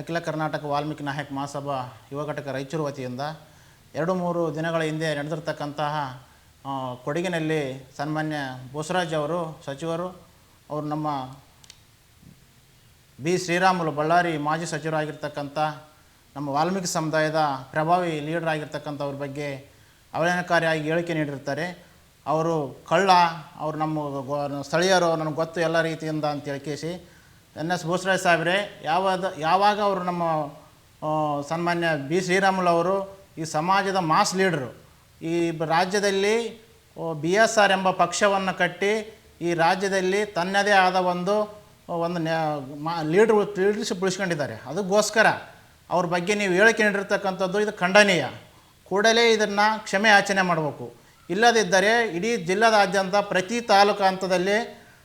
ಅಖಿಲ ಕರ್ನಾಟಕ ವಾಲ್ಮೀಕಿ ನಾಯಕ ಮಹಾಸಭಾ ಯುವ ಘಟಕ ರಾಯಚೂರು ವತಿಯಿಂದ ಎರಡು ಮೂರು ದಿನಗಳ ಹಿಂದೆ ನಡೆದಿರ್ತಕ್ಕಂತಹ ಕೊಡಗಿನಲ್ಲಿ ಸನ್ಮಾನ್ಯ ಬೋಸರಾಜ್ ಅವರು, ಸಚಿವರು, ಅವರು ನಮ್ಮ ಬಿ ಶ್ರೀರಾಮುಲು ಬಳ್ಳಾರಿ ಮಾಜಿ ಸಚಿವರಾಗಿರ್ತಕ್ಕಂಥ ನಮ್ಮ ವಾಲ್ಮೀಕಿ ಸಮುದಾಯದ ಪ್ರಭಾವಿ ಲೀಡರ್ ಆಗಿರ್ತಕ್ಕಂಥವ್ರ ಬಗ್ಗೆ ಅವಹೇಳನಕಾರಿಯಾಗಿ ಹೇಳಿಕೆ ನೀಡಿರ್ತಾರೆ. ಅವರು ಕಳ್ಳ, ಅವರು ನಮ್ಮ ಸ್ಥಳೀಯರು, ನನಗೆ ಗೊತ್ತು ಎಲ್ಲ ರೀತಿಯಿಂದ ಅಂತೇಳಿ ಕೇಸಿ ಎನ್ ಎಸ್ ಬೋಸರಾಜ್ ಸಾಹೇಬ್ರೆ ಯಾವಾಗ ಯಾವಾಗ ಅವರು ನಮ್ಮ ಸನ್ಮಾನ್ಯ ಬಿ ಶ್ರೀರಾಮುಲು ಅವರು ಈ ಸಮಾಜದ ಮಾಸ್ ಲೀಡರು, ಈ ರಾಜ್ಯದಲ್ಲಿ ಬಿ ಎಸ್ ಆರ್ ಎಂಬ ಪಕ್ಷವನ್ನು ಕಟ್ಟಿ ಈ ರಾಜ್ಯದಲ್ಲಿ ತನ್ನದೇ ಆದ ಒಂದು ಒಂದು ಲೀಡ್ರ್ ಲೀಡರ್ಶಿಪ್ ಉಳಿಸ್ಕೊಂಡಿದ್ದಾರೆ ಅದಕ್ಕೋಸ್ಕರ ಅವ್ರ ಬಗ್ಗೆ ನೀವು ಹೇಳಿಕೆ ನೀಡಿರ್ತಕ್ಕಂಥದ್ದು ಇದು ಖಂಡನೀಯ. ಕೂಡಲೇ ಇದನ್ನು ಕ್ಷಮೆ ಆಚರಣೆ ಮಾಡಬೇಕು. ಇಲ್ಲದಿದ್ದರೆ ಇಡೀ ಜಿಲ್ಲಾದಾದ್ಯಂತ ಪ್ರತಿ ತಾಲೂಕು ಹಂತದಲ್ಲಿ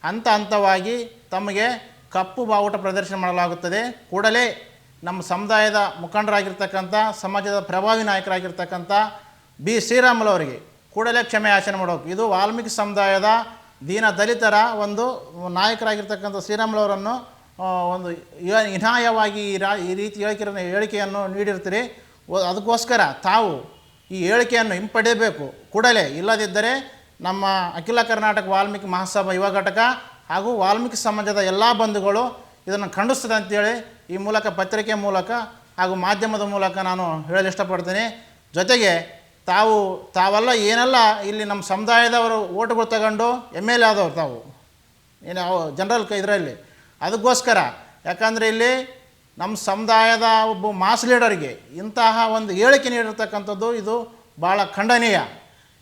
ಹಂತ ಹಂತವಾಗಿ ತಮಗೆ ಕಪ್ಪು ಬಾವುಟ ಪ್ರದರ್ಶನ ಮಾಡಲಾಗುತ್ತದೆ. ಕೂಡಲೇ ನಮ್ಮ ಸಮುದಾಯದ ಮುಖಂಡರಾಗಿರ್ತಕ್ಕಂಥ, ಸಮಾಜದ ಪ್ರಭಾವಿ ನಾಯಕರಾಗಿರ್ತಕ್ಕಂಥ ಬಿ. ಶ್ರೀರಾಮುಲು ಅವರಿಗೆ ಕೂಡಲೇ ಕ್ಷಮೆ ಆಚರಣೆ ಮಾಡಬೇಕು. ಇದು ವಾಲ್ಮೀಕಿ ಸಮುದಾಯದ ದೀನ ದಲಿತರ ಒಂದು ನಾಯಕರಾಗಿರ್ತಕ್ಕಂಥ ಶ್ರೀರಾಮುಲು ಅವರನ್ನು ಒಂದು ಹೀನಾಯವಾಗಿ ಈ ರಾ, ಈ ರೀತಿ ಹೇಳಿಕೆ ಹೇಳಿಕೆಯನ್ನು ನೀಡಿರ್ತೀರಿ. ಅದಕ್ಕೋಸ್ಕರ ತಾವು ಈ ಹೇಳಿಕೆಯನ್ನು ಹಿಂಪಡೆಯಬೇಕು. ಕೂಡಲೇ ಇಲ್ಲದಿದ್ದರೆ ನಮ್ಮ ಅಖಿಲ ಕರ್ನಾಟಕ ವಾಲ್ಮೀಕಿ ಮಹಾಸಭಾ ಯುವ ಘಟಕ ಹಾಗೂ ವಾಲ್ಮೀಕಿ ಸಮಾಜದ ಎಲ್ಲ ಬಂಧುಗಳು ಇದನ್ನು ಖಂಡಿಸ್ತದೆ ಅಂತೇಳಿ ಈ ಮೂಲಕ ಪತ್ರಿಕೆ ಮೂಲಕ ಹಾಗೂ ಮಾಧ್ಯಮದ ಮೂಲಕ ನಾನು ಹೇಳಲು ಇಷ್ಟಪಡ್ತೀನಿ. ಜೊತೆಗೆ ತಾವು, ತಾವೆಲ್ಲ ಏನೆಲ್ಲ, ಇಲ್ಲಿ ನಮ್ಮ ಸಮುದಾಯದವರು ಓಟುಗಳು ತಗೊಂಡು ಎಂ ಎಲ್ ಎ ಆದವ್ರು ತಾವು. ಏನು ಜನರಲ್ ಇದರಲ್ಲಿ. ಅದಕ್ಕೋಸ್ಕರ, ಯಾಕಂದರೆ ಇಲ್ಲಿ ನಮ್ಮ ಸಮುದಾಯದ ಒಬ್ಬ ಮಾಸ್ ಲೀಡರ್ಗೆ ಇಂತಹ ಒಂದು ಹೇಳಿಕೆ ನೀಡಿರ್ತಕ್ಕಂಥದ್ದು ಇದು ಭಾಳ ಖಂಡನೀಯ.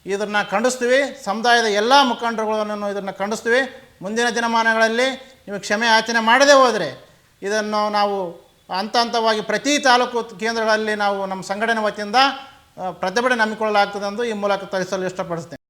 ಇದನ್ನು ಖಂಡಿಸ್ತೀವಿ, ಸಮುದಾಯದ ಎಲ್ಲ ಮುಖಂಡರುಗಳನ್ನು ಇದನ್ನು ಖಂಡಿಸ್ತೀವಿ. ಮುಂದಿನ ದಿನಮಾನಗಳಲ್ಲಿ ನೀವು ಕ್ಷಮೆ ಯಾಚನೆ ಮಾಡದೇ ಹೋದರೆ ಇದನ್ನು ನಾವು ಹಂತ ಹಂತವಾಗಿ ಪ್ರತಿ ತಾಲೂಕು ಕೇಂದ್ರಗಳಲ್ಲಿ ನಾವು ನಮ್ಮ ಸಂಘಟನೆ ವತಿಯಿಂದ ಪ್ರತಿಭಟನೆ ಹಮ್ಮಿಕೊಳ್ಳಲಾಗ್ತದೆ ಎಂದು ಈ ಮೂಲಕ ತಿಳಿಸಲು ಇಷ್ಟಪಡಿಸ್ತೇನೆ.